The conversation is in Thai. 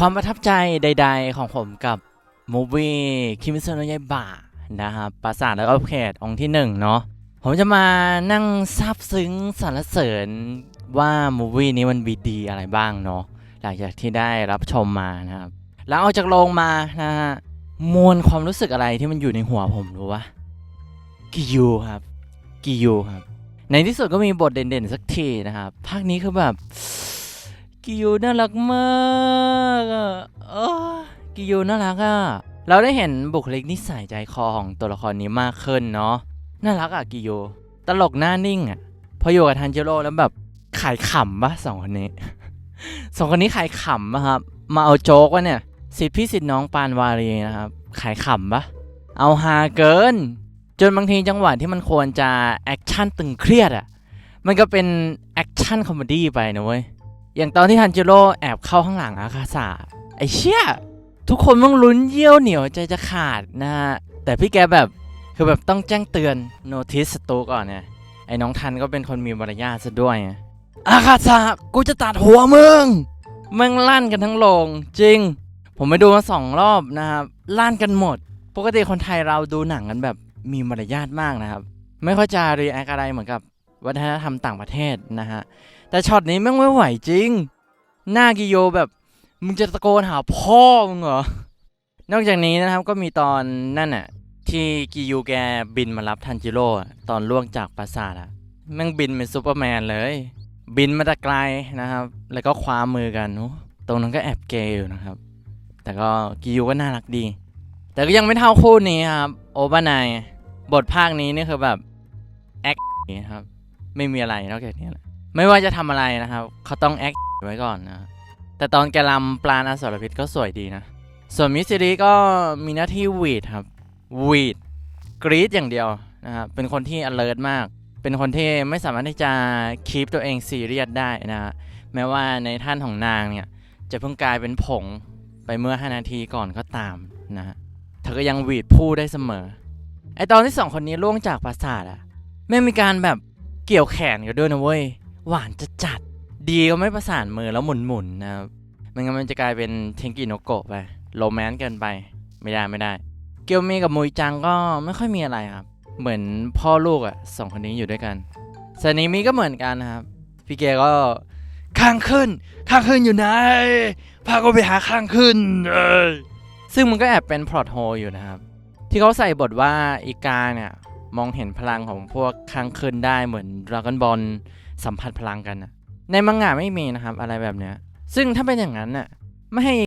ความประทับใจใด ๆ ของผมกับมูฟวี่คิมิโซโนะยายบะนะครับปราสาทแล้วก็เขตองค์ที่หนึ่งเนาะผมจะมานั่งซาบซึ้งสรรเสริญว่ามูฟวี่นี้มันบีดีอะไรบ้างเนาะหลังจากที่ได้รับชมมานะครับ แล้วออกจากโรงมานะฮะมวลความรู้สึกอะไรที่มันอยู่ในหัวผมรู้ปะกิยูครับกิยูครับ ในที่สุดก็มีบทเด่นๆสักทีนะครับ ภาคนี้คือแบบ กิยูน่ารักมากอะเออกิยูน่ารักอะเราได้เห็นบุคลิกนิสัยใจคอของตัวละครนี้มากขึ้นเนาะน่ารักอะกิยูตลกหน้านิ่งอะพออยู่กับทันจิโร่แล้วแบบขายขำปะสองคนนี้ สองคนนี้ขายขำปะครับ มาเอาโจ๊กวะเนี่ยสิทธิพี่สิทธิน้องปานวารีนะครับ ขายขำปะเอาฮาเกิน จนบางทีจังหวะที่มันควรจะแอคชั่นตึงเครียดอะมันก็เป็นแอคชั่นคอมเมดี้ไปนะเว้ย อย่างตอนที่ทันจิโร่แอบเข้าข้างหลังอาคาสะไอ้เชี่ยทุกคนต้องลุ้นเยี่ยวเหนียวใจจะขาดนะฮะ แต่พี่แกแบบคือแบบต้องแจ้งเตือนโนติสตูก่อนเนี่ยไอ้น้องทันก็เป็นคนมีมารยาทซะด้วยอาคาสะกูจะตัดหัวมึงมึงลั่นกันทั้งโรงจริง ผมไปดูมาสองรอบนะครับลั่นกันหมด ปกติคนไทยเราดูหนังกันแบบมีมารยาทมากนะครับ ไม่ค่อยจะรีแอคอะไรเหมือนกับ วัฒนธรรมต่างประเทศนะฮะ แต่ช็อตนี้แม่งไม่ไหวจริง หน้ากิโยแบบ มึงจะตะโกนหาพ่อมึงเหรอ นอกจากนี้นะครับก็มีตอนนั่นน่ะที่กิยูแกบินมารับทันจิโร่ตอนล่วงจากปราสาทอะแม่งบินเป็นซูเปอร์แมนเลย บินมาแต่ไกลนะครับ แล้วก็คว้ามือกันตรงนั้นก็แอบเกย์อยู่นะครับ แต่ก็กิยูก็น่ารักดี แต่ก็ยังไม่เท่าคู่นี้ครับ โอบานายบทภาคนี้นี่คือแบบแอคครับ ไม่มีอะไรนอกจากนี้แหละไม่ว่าจะทำอะไรนะครับ เขาต้องแอคไว้ก่อนนะ แต่ตอนแกลำปลาอสรพิษก็สวยดีนะ ส่วนมิสซิริก็มีหน้าที่วีดครับวีดกรีดอย่างเดียวนะครับเป็นคนที่ alert มาก เป็นคนที่ไม่สามารถที่จะคีปตัวเองซีเรียสได้นะ แม้ว่าในท่านของนางเนี่ย จะเพิ่งกลายเป็นผงไปเมื่อ 5 นาทีก่อนก็ตามนะเธอก็ยังวีดพูดได้เสมอ ไอตอนที่สองคนนี้ล่วงจากปราสาทอะไม่มีการแบบ เกี่ยวแขนกันด้วยนะเว้ย หวานจะจัด ดีก็ไม่ประสานมือแล้วหมุนๆนะครับไม่งั้นมันจะกลายเป็นเทงกิโนโกะไปโรแมนต์เกินไปไม่ได้ไม่ได้ เกียวเมกับมุยจังก็ไม่ค่อยมีอะไรครับ เหมือนพ่อลูกอะ่ะสองคนนี้อยู่ด้วยกันซานิมิก็เหมือนกันนะครับ พี่เกก็ข้างขึ้น ข้างขึ้นอยู่ไหนพาก็ไปหาข้างขึ้นเอ้ยซึ่งมันก็แอบเป็นพลอตโฮอยู่นะครับ ที่เขาใส่บทว่าอีกาเนี่ย มองเห็นพลังของพวกข้างขึ้นได้เหมือนดราก้อนบอลสัมผัสพลังกันนะในมังงะไม่มีนะครับอะไรแบบเนี้ยซึ่งถ้าเป็นอย่างนั้นน่ะไม่ให้